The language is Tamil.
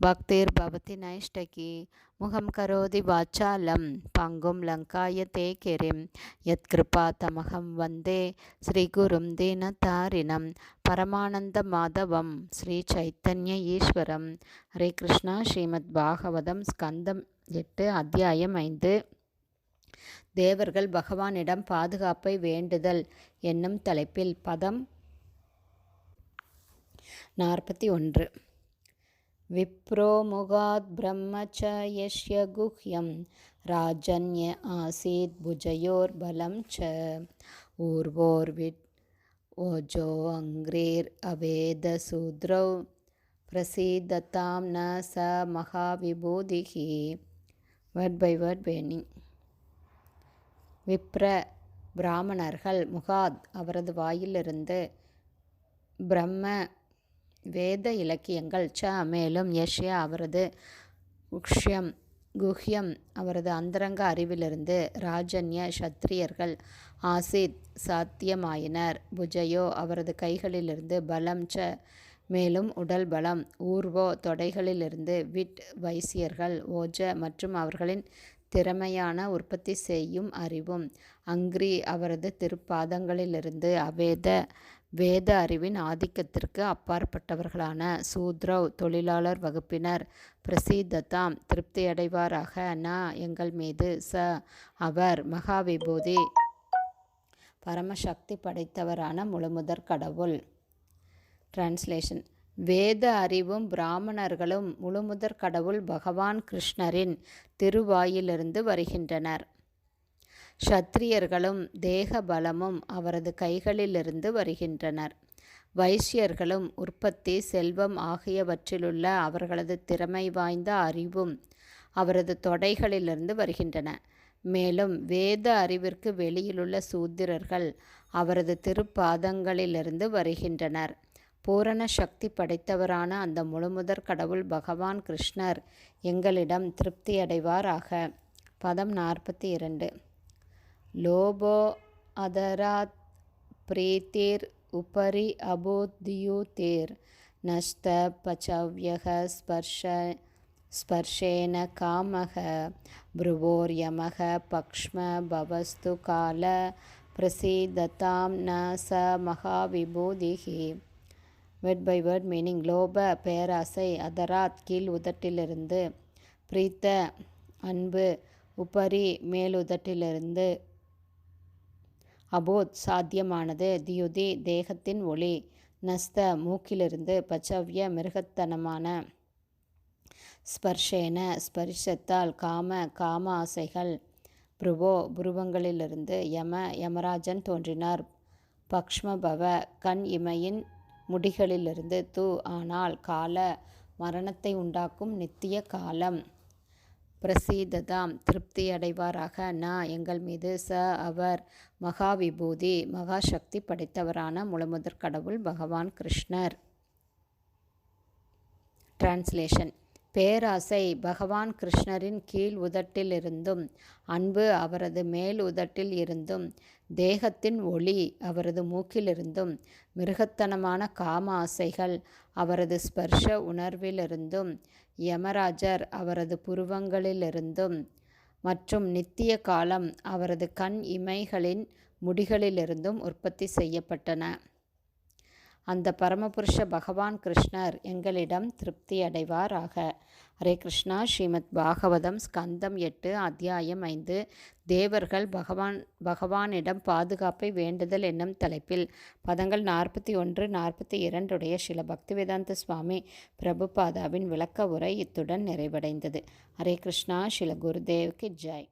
உத்தமஸ்லோகே பக்திர்பவதி நைஷ்டகி முகம் கரோதி வாச்சாலம் பங்கும் லங்காய தே யத் யத்கிருபா தமகம் வந்தே ஸ்ரீகுரும் தீனதாரிணம் பரமானந்த மாதவம் ஸ்ரீ சைத்தன்ய ஈஸ்வரம். ஹரே கிருஷ்ணா ஸ்ரீமத் பாகவதம் ஸ்கந்தம் எட்டு அத்தியாயம் ஐந்து. தேவர்கள் பகவானிடம் பாதுகாப்பை வேண்டுதல் என்னும் தலைப்பில் பதம் நாற்பத்தி ஒன்று. विप्रो मुगात् ब्रह्म च यस्य गुह्यं राजन्य आसीत् भुजयोर्बलं च ऊर्वोर्विट् ओजोऽङ्ग्रेरवेदसूद्रौ प्रसीदतां न स महाविभूतिः வேர்ட் பை வேர்ட் வேணி விப்ர பிராமணர்கள் முகாத் அவரது வாயிலிருந்து பிரம்ம வேத இலக்கியங்கள். ச மேலும் யஷ்யா அவரது உக்ஷ்யம் குஹ்யம் அவரது அந்தரங்க அறிவிலிருந்து ராஜன்ய சத்திரியர்கள் ஆசித் சாத்தியமாயினர். புஜயோ அவரது கைகளிலிருந்து பலம் ச மேலும் உடல் பலம் ஊர்வோ தொடைகளிலிருந்து விட் வைசியர்கள் ஓஜ மற்றும் அவர்களின் திறமையான உற்பத்தி செய்யும் அறிவும் அங்க்ரி அவரது திருப்பாதங்களிலிருந்து அவேத வேத அறிவின் ஆதிக்கத்திற்கு அப்பாற்பட்டவர்களான சூத்ரவ் தொழிலாளர் வகுப்பினர். பிரசித்ததாம் திருப்தியடைவாராக. ந எங்கள் மீது ச அவர் மகாவிபூதி பரமசக்தி படைத்தவரான முழுமுதற் கடவுள். டிரான்ஸ்லேஷன் வேத அறிவும் பிராமணர்களும் முழுமுதற் கடவுள் பகவான் கிருஷ்ணரின் திருவாயிலிருந்து வருகின்றனர். சத்திரியர்களும் தேக பலமும் அவரது கைகளிலிருந்து வருகின்றனர். வைசியர்களும் உற்பத்தி செல்வம் ஆகியவற்றிலுள்ள அவர்களது திறமை வாய்ந்த அறிவும் அவரது தொடைகளிலிருந்து வருகின்றன. மேலும் வேத அறிவிற்கு வெளியிலுள்ள சூத்திரர்கள் அவரது திருப்பாதங்களிலிருந்து வருகின்றனர். பூரண சக்தி படைத்தவரான அந்த முழுமுதற் கடவுள் பகவான் கிருஷ்ணர் எங்களிடம் திருப்தியடைவாராக. பதம் நாற்பத்தி இரண்டு. लोभो अदरात् प्रीतिर् उपरि अबोध्युतेर्नष्टपचव्यः स्पर्श स्पर्शेन कामः भ्रुवोर्यमः पक्ष्म भवस्तु काल प्रसीदतां न स மகாவிபூதிः வேர்ட் பை வேர்ட் மீனிங் லோப பேராசை அதராத் கீழ் உதட்டிலிருந்து பிரீத்த அன்பு உபரி மேலுதட்டிலிருந்து அபோத் சாத்தியமானது தியுதி தேகத்தின் ஒளி. நஸ்த மூக்கிலிருந்து பச்சவ்ய மிருகத்தனமான ஸ்பர்ஷேன ஸ்பரிசத்தால் காம காம ஆசைகள் புருவோ புருவங்களிலிருந்து யம யமராஜன் தோன்றினார். பக்ஷ்மபவ கண் இமையின் முடிகளிலிருந்து து ஆனால் கால மரணத்தை உண்டாக்கும் நித்திய காலம். பிரசீததாம் திருப்தி அடைவாராக ந எங்கள் மீது ச அவர் மகாவிபூதி மகாசக்தி படைத்தவரான முழுமுதற் கடவுள் பகவான் கிருஷ்ணர். டிரான்ஸ்லேஷன் பேராசை பகவான் கிருஷ்ணரின் கீழ் உதட்டிலிருந்தும் அன்பு அவரது மேல் உதட்டில் இருந்தும் தேகத்தின் ஒளி அவரது மூக்கிலிருந்தும் மிருகத்தனமான காம ஆசைகள் அவரது ஸ்பர்ஷ உணர்விலிருந்தும் யமராஜர் அவரது புருவங்களிலிருந்தும் மற்றும் நித்திய காலம் அவரது கண் இமைகளின் முடிகளிலிருந்தும் உற்பத்தி செய்யப்பட்டன. அந்த பரமபுருஷ பகவான் கிருஷ்ணர் எங்களிடம் திருப்தி அடைவாராக. ஹரே கிருஷ்ணா. ஸ்ரீமத் பாகவதம் ஸ்கந்தம் எட்டு அத்தியாயம் ஐந்து. தேவர்கள் பகவான் பகவானிடம் பாதுகாப்பை வேண்டுதல் என்னும் தலைப்பில் பதங்கள் நாற்பத்தி ஒன்று நாற்பத்தி இரண்டுடைய சில பக்திவேதாந்த சுவாமி பிரபுபாதாவின் விளக்க உரை இத்துடன் நிறைவடைந்தது. ஹரே கிருஷ்ணா. ஸ்ரீல குருதேவ்க்கு ஜெய்.